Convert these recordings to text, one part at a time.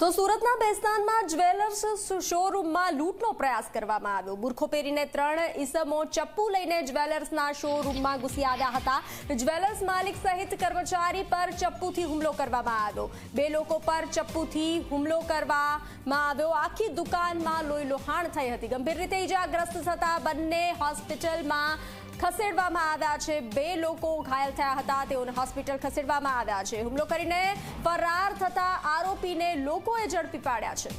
તો સુરતના બેસ્તાનમાં જ્વેલર્સ શોરૂમમાં લૂંટનો પ્રયાસ કરવામાં આવ્યો. બુરખો પહેરીને ત્રણ ઈસમો ચપ્પુ લઈને જ્વેલર્સના શોરૂમમાં ઘૂસી આવ્યા હતા. જ્વેલર્સ માલિક સહિત કર્મચારી પર ચપ્પુથી હુમલો કરવામાં આવ્યો. બે લોકો પર ચપ્પુથી હુમલો કરવામાં આવ્યો. આખી દુકાનમાં લોહી લોહાણ થઈ હતી. ગંભીર રીતે ઈજાગ્રસ્ત થતા બંને હોસ્પિટલમાં ખસેડવામાં આવ્યા છે. બે લોકો ઘાયલ થયા હતા. તેઓને હોસ્પિટલ ખસેડવામાં આવ્યા છે. હુમલો કરીને ફરાર થતા આરોપીને લોકોએ ઝડપી પાડ્યા છે.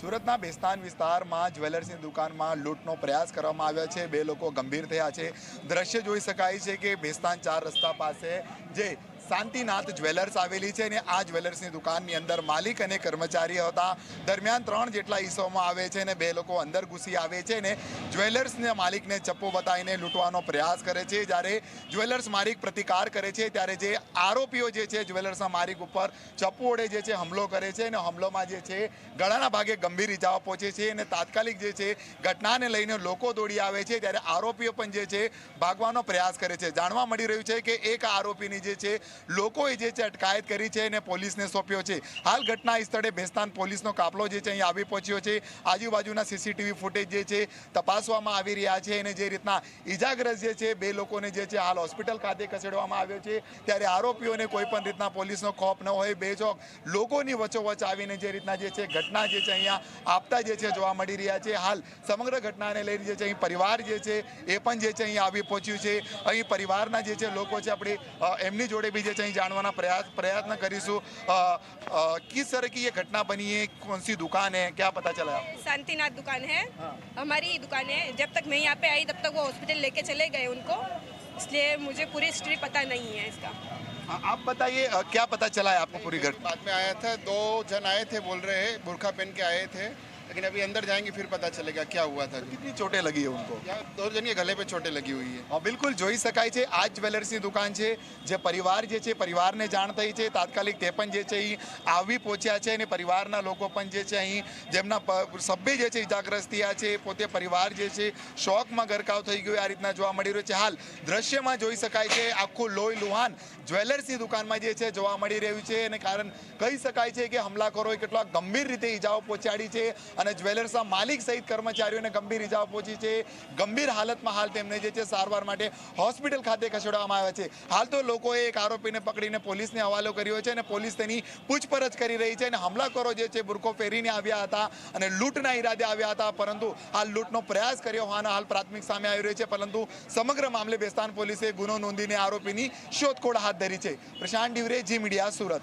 સુરતના બેસ્તાન વિસ્તારમાં જ્વેલર્સની દુકાનમાં લૂંટનો પ્રયાસ કરવામાં આવ્યો છે. બે લોકો ગંભીર થયા છે. દ્રશ્ય જોઈ શકાય છે કે બેસ્તાન ચાર રસ્તા પાસે જે શાંતિનાથ જ્વેલર્સ આવેલી છે અને આ જ્વેલર્સની દુકાનની અંદર માલિક અને કર્મચારી હતા. દરમિયાન ત્રણ જેટલા ઈસોમાં આવે છે અને બે લોકો અંદર ઘૂસી આવે છે ને જ્વેલર્સના માલિકને ચપ્પો બતાવીને લૂંટવાનો પ્રયાસ કરે છે. જ્યારે જ્વેલર્સ માલિક પ્રતિકાર કરે છે, ત્યારે જે આરોપીઓ જે છે, જ્વેલર્સના માલિક ઉપર ચપ્પુ વડે જે છે, હુમલો કરે છે અને હુમલોમાં જે છે ગળાના ભાગે ગંભીર ઇજાઓ પહોંચે છે અને તાત્કાલિક જે છે, ઘટનાને લઈને લોકો દોડી આવે છે. ત્યારે આરોપીઓ પણ જે છે, ભાગવાનો પ્રયાસ કરે છે. જાણવા મળી રહ્યું છે કે એક આરોપીની જે છે લોકોએ જે છે અટકાયત કરી છે અને પોલીસને સોંપ્યો છે હાલ ઘટના સ્થળે ભેસ્તાન પોલીસનો કાફલો જે છે અહીં આવી પહોંચ્યો છે આજુબાજુના સીસીટીવી ફૂટેજ જે છે તપાસવામાં આવી રહ્યા છે અને જે રીતના ઈજાગ્રસ્ત જે છે બે લોકોને જે છે હાલ હોસ્પિટલ ખાતે ખસેડવામાં આવ્યો છે ત્યારે આરોપીઓને કોઈ પણ રીતના પોલીસનો ખોફ ન હોય બેચોક લોકોની વચ્ચોવચ આવીને જે રીતના જે છે ઘટના જે છે અહીંયા આપતા જે છે જોવા મળી રહ્યા છે હાલ સમગ્ર ઘટનાને લઈને જે છે અહીં પરિવાર જે છે એ પણ જે છે અહીં આવી પહોંચ્યું છે અહીં પરિવારના જે છે લોકો છે આપણે એમની જોડે भी જે છે અહીં જાણવાના પ્રયાસ પ્રયત્ન કરીશું અ, અ, किस तरह की ये घटना बनी है कौन सी दुकान है क्या पता चला आपको? शांतिनाथ दुकान है हाँ। हमारी ही दुकान है जब तक मैं यहाँ पे आई तब तक वो हॉस्पिटल लेके चले गए उनको इसलिए मुझे पूरी हिस्ट्री पता नहीं है इसका हाँ, आप बताइए अ, क्या पता चला है आपको पूरी घटना बाद में आया था दो जन आए थे बोल रहे हैं बुरखा पहन के आए थे लेकिन अभी अंदर जाएंगे फिर पता चलेगा क्या हुआ था कितनी चोटें लगी है उनको यहाँ दो जन के गले पे चोटें लगी हुई है હા, બિલકુલ જોઈ શકાય છે આ જ જ્વેલર્સની દુકાન છે જે પરિવાર જે છે પરિવારને જાણ થઈ છે તાત્કાલિક તે પણ જે છે અહીં આવી પહોંચ્યા છે અને પરિવારના લોકો પણ જે છે અહીં જેમના પ- સભ્ય જે છે ઇજાગ્રસ્ત થયા છે પોતે પરિવાર જે છે શોકમાં ગરકાવ થઈ ગયો આ રીતના જોવા મળી રહ્યું છે હાલ દ્રશ્યમાં જોઈ શકાય છે આખું લોહી લુહાન જ્વેલર્સની દુકાનમાં જે છે જોવા મળી રહ્યું છે અને કારણ કહી શકાય છે કે હુમલાખોરોએ કેટલાક ગંભીર રીતે ઈજાઓ પહોંચાડી છે અને જ્વેલર્સના માલિક સહિત કર્મચારીઓને ગંભીર ઈજાઓ પહોંચી છે. ગંભીર હાલતમાં હાલ તેમને જે છે સારવાર માટે હોસ્પિટલ ખાતે ખસેડવામાં આવ્યા છે. હાલ તો લોકોએ એક આરોપીને પકડીને પોલીસને હવાલો કર્યો છે અને પોલીસ તેની પૂછપરછ કરી રહી છે અને હુમલાખોરો જે છે બુરખો પહેરીને આવ્યા હતા અને લૂંટના ઈરાદે આવ્યા હતા. પરંતુ હાલ લૂંટનો પ્રયાસ કર્યો હોવાના હાલ પ્રાથમિક સામે આવી રહ્યો છે. પરંતુ સમગ્ર મામલે બેસ્તાન પોલીસે ગુનો નોંધીને આરોપીની શોધખોળ હાથ ધરી છે. Prashant Divare, Zee media, Surat.